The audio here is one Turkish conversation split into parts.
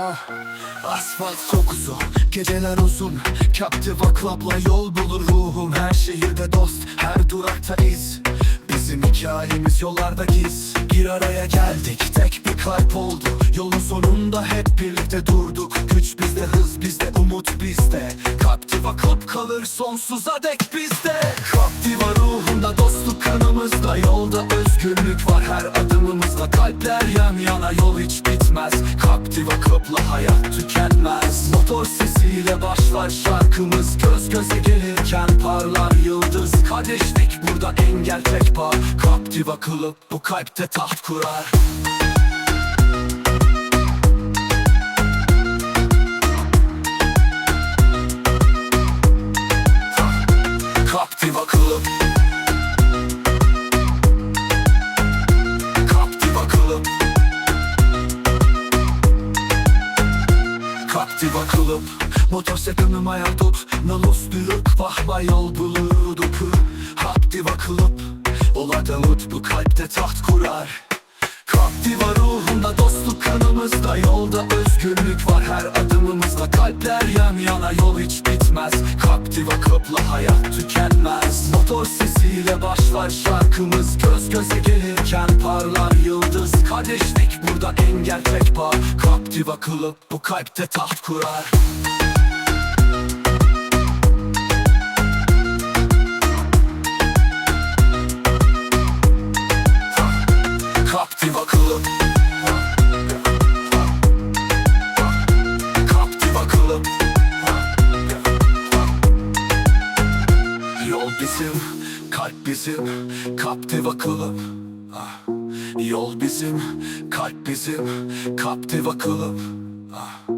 Ah, asfalt çok uzun, geceler uzun. Captiva Club'la yol bulur ruhum. Her şehirde dost, her durakta iz. Bizim hikayemiz yollarda giz. Bir araya geldik, tek bir kalp oldu. Yolun sonunda hep birlikte durduk. Güç bizde, hız bizde, umut bizde. Captiva Club kalır sonsuza dek bizde Yolda özgürlük var her adımımızda Kalpler yan yana, yol hiç bitmez. Captiva Club'la hayat tükenmez. Motor sesiyle başlar şarkımız. Göz göze gelirken parlar yıldız. Kardeşlik burada engel tek bağ. Captiva Club bu kalpte taht kurar. Captiva Club Captiva Club Motosikletimi hayal Nalusturuk vahva yol bulurduk Captiva Club Ola umut bu kalpte taht kurar. Captiva ruhunda dostluk kanımızda Yolda özgürlük var her adımımızda. Kalpler yan yana yol hiç bitmez. Captiva Club'la hayat tükenmez. Motor sesiyle başlar şarkımız. Göz göze gelirken parlar Kardeşlik burada engel tek bağ. Captiva Club bu kalpte taht kurar. Captiva Club Captiva Club Yol bizim, kalp bizim. Captiva Club Ah. Yol bizim, kalp bizim Captiva Club Ah.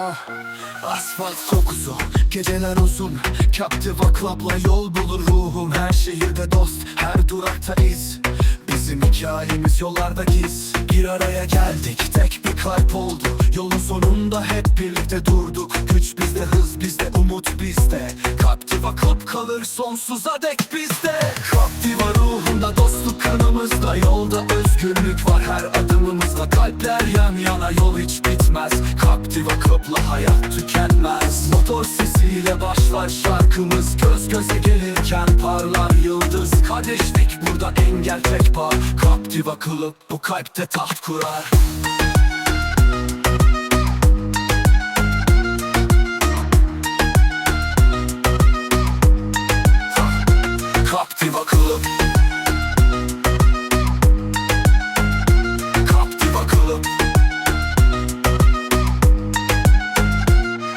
Ah, asfalt çok uzun, geceler uzun. Captiva Club'la yol bulur ruhum. Her şehirde dost, her durakta iz. Bizim hikayemiz yollarda giz. Bir araya geldik, tek bir kalp Yolun sonunda hep birlikte durduk. Güç bizde, hız bizde, umut bizde. Captiva Club kalır sonsuza dek bizde. Captiva ruhunda, dostluk kanımızda. Yolda özgürlük var her adımımızda. Kalpler yan yana, yol hiç bitmez. Captiva Club'la hayat tükenmez. Motor sesiyle başlar şarkımız. Göz göze gelirken parlar yıldız. Kardeşlik burada engel tek bağ. Captiva Club bu kalpte taht kurar Captiva Club Captiva Club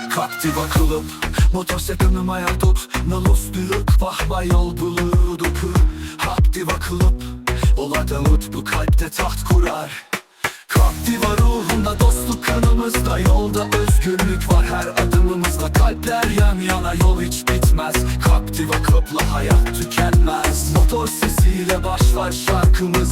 Captiva Club Motosikletimi hayal tut. Nalusturuk vahva yol bulurduk Captiva Club Ola Davut bu kalpte taht kurar. Captiva ruhunda dostluk kanımızda. Yolda özgürlük var her adımımızda. Kalpler yan yana yol hiç bitmez. Captiva Club'la hayat tükenmez Sesiyle başlar şarkımız